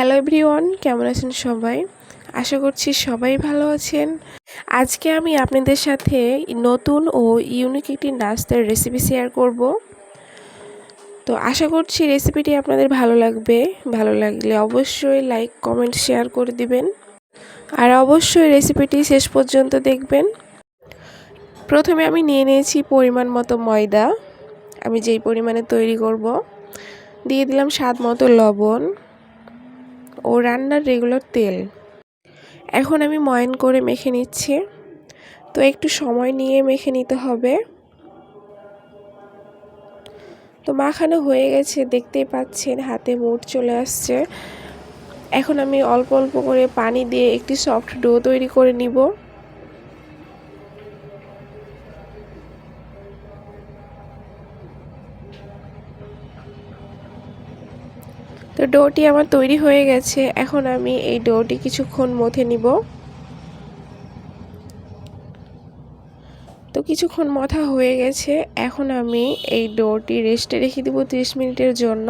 Hello everyone, কেমন আছেন সবাই? আশা করছি সবাই ভালো আছেন। আজকে আমি আপনাদের সাথে নতুন ও ইউনিক একটি নাস্তার রেসিপি শেয়ার করব। তো আশা করছি রেসিপিটি আপনাদের ভালো লাগবে। ভালো লাগলে অবশ্যই লাইক কমেন্ট শেয়ার করে দিবেন। আর অবশ্যই রেসিপিটি শেষ পর্যন্ত দেখবেন। প্রথমে আমি নিয়ে নিয়েছি পরিমাণ মতো ময়দা। আমি যেই পরিমাণে তৈরি করব, দিয়ে দিলাম স্বাদ মতো লবণ। ও রান্নার রেগুলার তেল। এখন আমি ময়ন করে মেখে নিচ্ছি। তো একটু সময় নিয়ে মেখে নিতে হবে। তো মাখানো হয়ে গেছে, দেখতেই পাচ্ছেন হাতে মুড় চলে আসছে। এখন আমি অল্প অল্প করে পানি দিয়ে একটি সফট ডো তৈরি করে নিব। তো ডোটি আমার তৈরি হয়ে গেছে। এখন আমি এই ডোটি কিছুক্ষণ মথে নিব। তো কিছুক্ষণ মথা হয়ে গেছে। এখন আমি এই ডোটি রেস্টে রেখে দেবো 30 মিনিটের জন্য।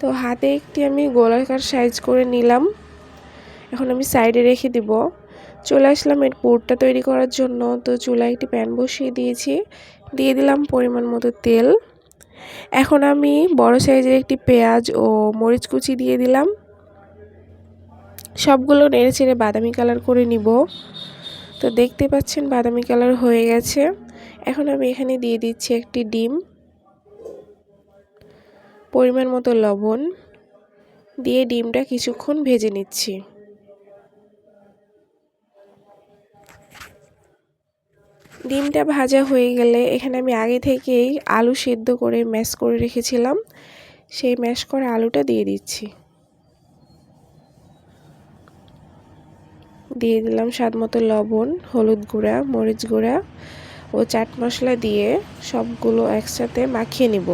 তো হাতে একটি আমি গোলাকার সাইজ করে নিলাম। এখন আমি সাইডে রেখে দিব। চলে আসলাম এর পুরটা তৈরি করার জন্য। তো চুলায় একটি প্যান বসিয়ে দিয়েছি। দিয়ে দিলাম পরিমাণ মতো তেল। এখন আমি বড় সাইজের একটি পেঁয়াজ ও মরিচ কুচি দিয়ে দিলাম। সবগুলো নেড়ে চেড়ে বাদামি কালার করে নিব। তো দেখতে পাচ্ছেন বাদামি কালার হয়ে গেছে। এখন আমি এখানে দিয়ে দিচ্ছি একটি ডিম। পরিমাণ মতো লবণ। দিয়ে ডিমটা কিছুক্ষণ ভেজে নিচ্ছি। ডিমটা ভাজা হয়ে গেলে এখানে আমি আগে থেকেই আলু সেদ্ধ করে ম্যাশ করে রেখেছিলাম। সেই ম্যাশ করা আলুটা দিয়ে দিচ্ছি। দিয়ে দিলাম স্বাদ মতো লবণ, হলুদ গুঁড়া, মরিচ গুঁড়া ও চাট মশলা দিয়ে সবগুলো একসাথে মাখিয়ে নিব।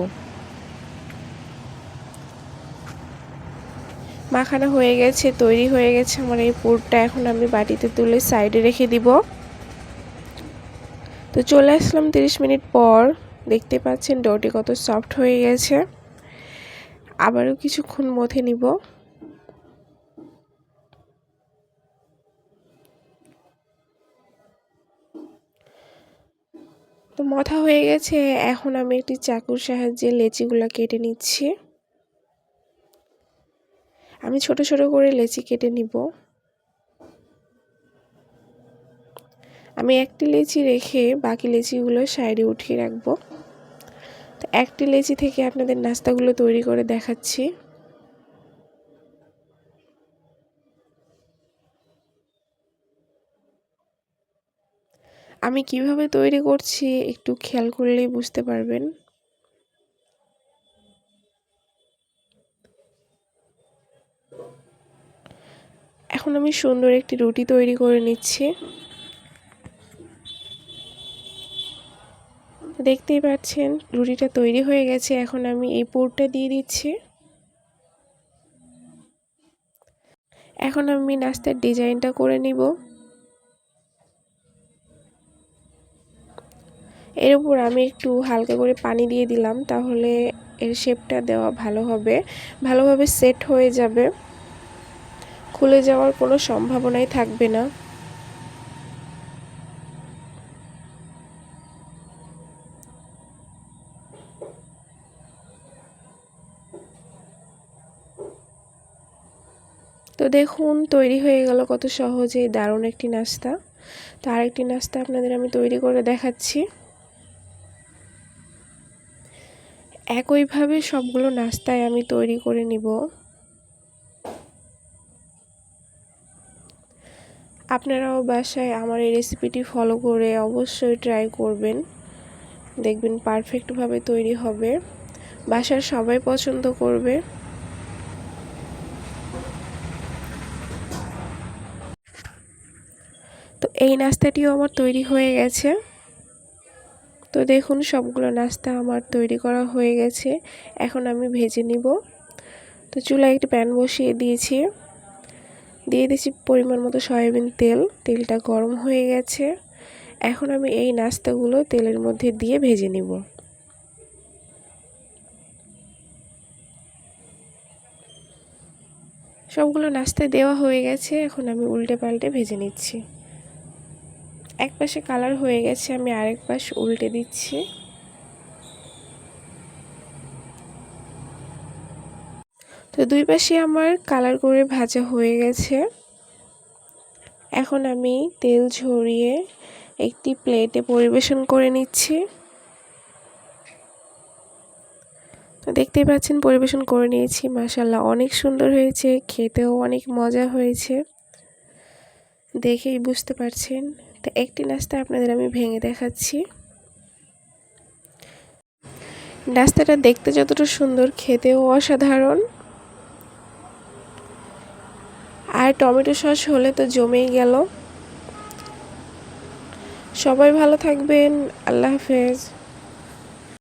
মাখানো হয়ে গেছে, তৈরি হয়ে গেছে। আমার এই পুরটা এখন আমি বাটিতে তুলে সাইডে রেখে দিব। তো চলে আসলাম তিরিশ মিনিট পর। দেখতে পাচ্ছেন ডোটি কত সফট হয়ে গেছে। আবারও কিছুক্ষণ মথে নিব। তো মথা হয়ে গেছে। এখন আমি একটি চাকুর সাহায্যে লেচিগুলো কেটে নিচ্ছি। আমি ছোট ছোট করে লেচি কেটে নিব। আমি একটি লেচি রেখে বাকি লেচিগুলো সাইডে উঠিয়ে রাখব। তো একটি লেচি থেকে আপনাদের নাস্তাগুলো তৈরি করে দেখাচ্ছি। আমি কীভাবে তৈরি করছি একটু খেয়াল করলেই বুঝতে পারবেন। এখন আমি সুন্দর একটি রুটি তৈরি করে নিচ্ছি। দেখতেই পাচ্ছেন, রুটিটা তৈরি হয়ে গেছে। এখন আমি এই পুরটা দিয়ে দিচ্ছি। এখন আমি নাস্তার ডিজাইনটা করে নিব। এর উপর আমি একটু হালকা করে পানি দিয়ে দিলাম, তাহলে এর শেপটা দেওয়া ভালো হবে। ভালোভাবে সেট হয়ে যাবে। খুলে যাওয়ার কোনো সম্ভাবনাই থাকবে না। তো দেখুন, তৈরি হয়ে গেল কত সহজেই দারুণ একটি নাস্তা। তো আরেকটি নাস্তা আপনাদের আমি তৈরি করে দেখাচ্ছি। একইভাবে সবগুলো নাস্তায় আমি তৈরি করে নিব। আপনারাও বাসায় আমার এই রেসিপিটি ফলো করে অবশ্যই ট্রাই করবেন। দেখবেন পারফেক্টভাবে তৈরি হবে। বাসার সবাই পছন্দ করবে। এই নাস্তাটিও আমার তৈরি হয়ে গেছে। তো দেখুন, সবগুলো নাস্তা আমার তৈরি করা হয়ে গেছে। এখন আমি ভেজে নিব। তো চুলায় একটি প্যান বসিয়ে দিয়েছি। দিয়ে দিয়েছি পরিমাণ মতো সয়াবিন তেল। তেলটা গরম হয়ে গেছে। এখন আমি এই নাস্তাগুলো তেলের মধ্যে দিয়ে ভেজে নিব। সবগুলো নাস্তায় দেওয়া হয়ে গেছে। এখন আমি উল্টে পাল্টে ভেজে নিচ্ছি। এক পাশে কালার হয়ে গেছে, আমি আরেক পাশ উল্টে দিচ্ছি। তো দুই পাশে আমার কালার করে ভাজা হয়ে গেছে। এখন আমি তেল ঝরিয়ে একটি প্লেটে পরিবেশন করে নিচ্ছি। তো দেখতেই পাচ্ছেন, পরিবেশন করে নিয়েছি মাসাল্লাহ অনেক সুন্দর হয়েছে, খেতেও অনেক মজা হয়েছে। দেখেই বুঝতে পারছেন তো একটি নাস্তা আপনাদের আমি ভেঙে দেখাচ্ছি। নাস্তাটা দেখতে যতটা সুন্দর, খেতেও অসাধারণ। আর টমেটো সস হলে তো জমেই গেল। সবাই ভালো থাকবেন, আল্লাহ হাফেজ।